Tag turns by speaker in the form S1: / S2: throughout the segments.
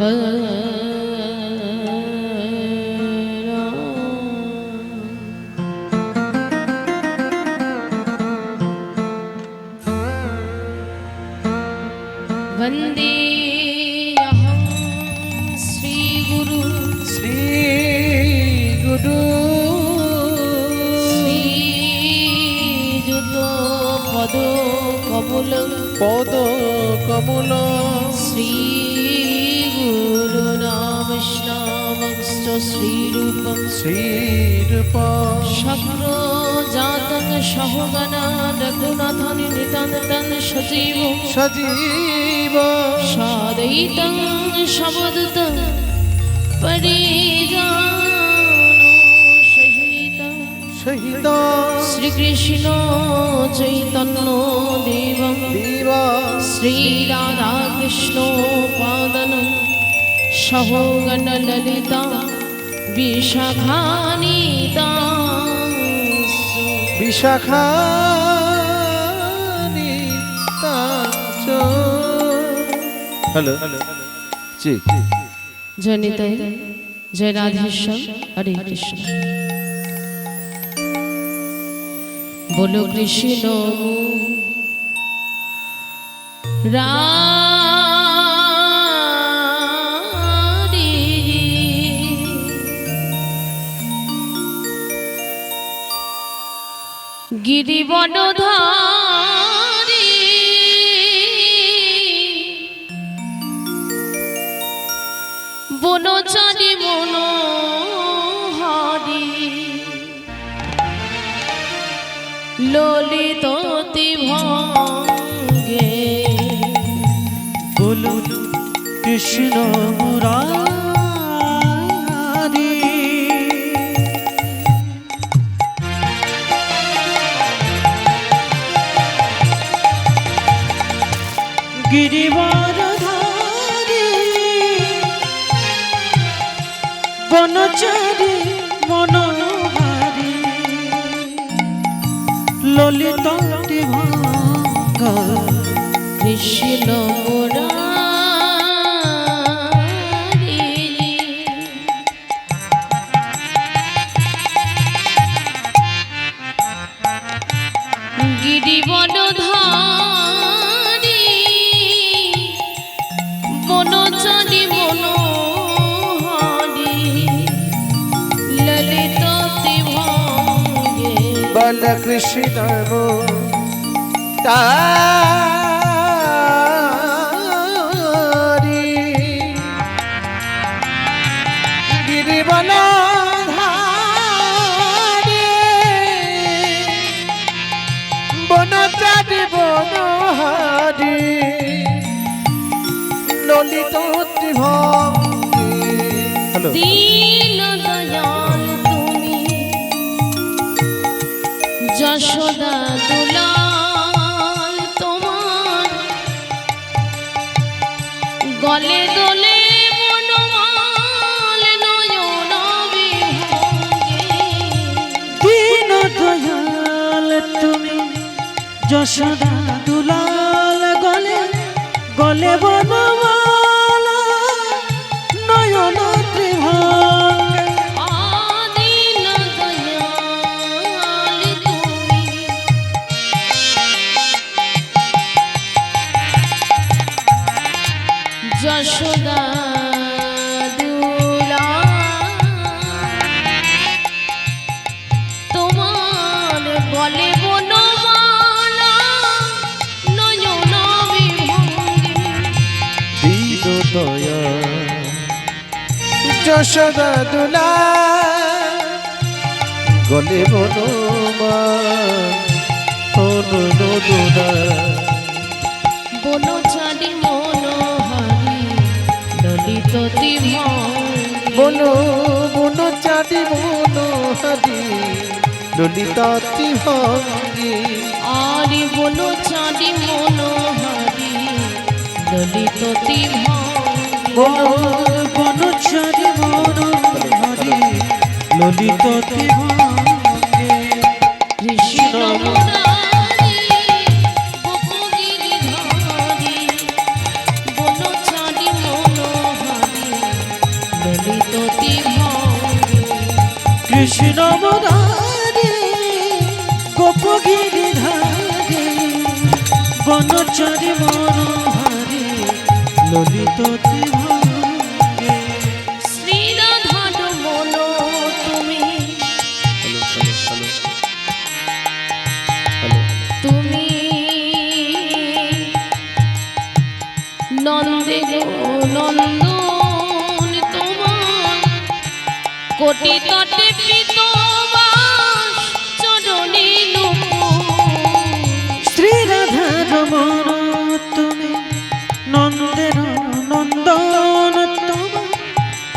S1: वन्दे अहं श्रीगुरु
S2: श्रीगुरु
S1: श्रीयुतो पदो कमुलं
S2: पदो कमुल श्री
S1: श्रीगुरुनामश्नामश्च श्रीरूपं
S2: শ্রীরূপ
S1: शक्रो जातं सहगना रघुनाथनि नितान्तं सजीवं
S2: সজীব
S1: সাদৈতং সমদুতং পরিজানো সহিতং
S2: সহিত
S1: শ্রীকৃষ্ণ চৈতন্য দেবং
S2: দিবা
S1: শ্রীরাধা কৃষ্ণ পাদন সহগণ ললিতা বিশাখানিতা
S2: বিশাখা হ্যালো। জি।
S1: জয় নিতাই জয় রাধেশ্বর হরে কৃষ্ণ। বলো কৃষ্ণ গিরিবনধারী বনচারি মন হরি ললিত ভঙ্গে।
S2: বলুন কৃষ্ণ মুরারি বল কৃষ্ণ গিরিবন বন চারি বন হারি ললিত হ্যালো
S1: যশোদা দুলাল তোমার গলে দোলে
S2: তুমি যশোদা দুলাল গলে গলে বনমালা
S1: যশোদা
S2: দুলাল গলে বনমা অনুন দুলা
S1: বনচারি মনোহারি ললিত
S2: বনো বন চাঁদি মনোহারি ললিতা ত্রিভঙ্গি
S1: আরি বলো চাঁদি মনোহারি ললিত ত্রিভঙ্গে
S2: সারি মন হরি ললিত
S1: কৃষ্ণ
S3: কৃষ্ণ মদারে গোপগিরি ধারে বনচারি মনোহারি ললিত
S1: তিহারে কোটি তটে
S3: শ্রী রাধা তুমি নন্দের নন্দন তুম।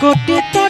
S3: কোটি তট্টে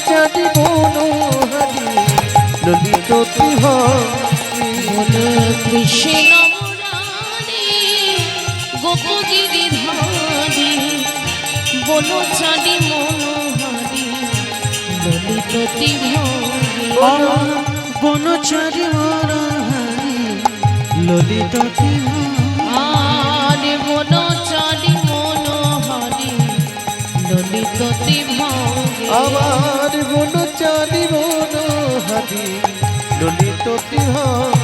S1: চাঁদি
S3: বনো হারি ললিত
S1: বলে কৃষ্ণ গোপগিরি ধারি বন চাঁদি মনোহারি ভাঙ্গে
S3: বনচারি মরাহারি ললিত
S1: আরে বন চাঁদি মনোহারি ললিততি ভাঙ্গে
S3: আমার বনচারি মনোহারি ললিত তিহারি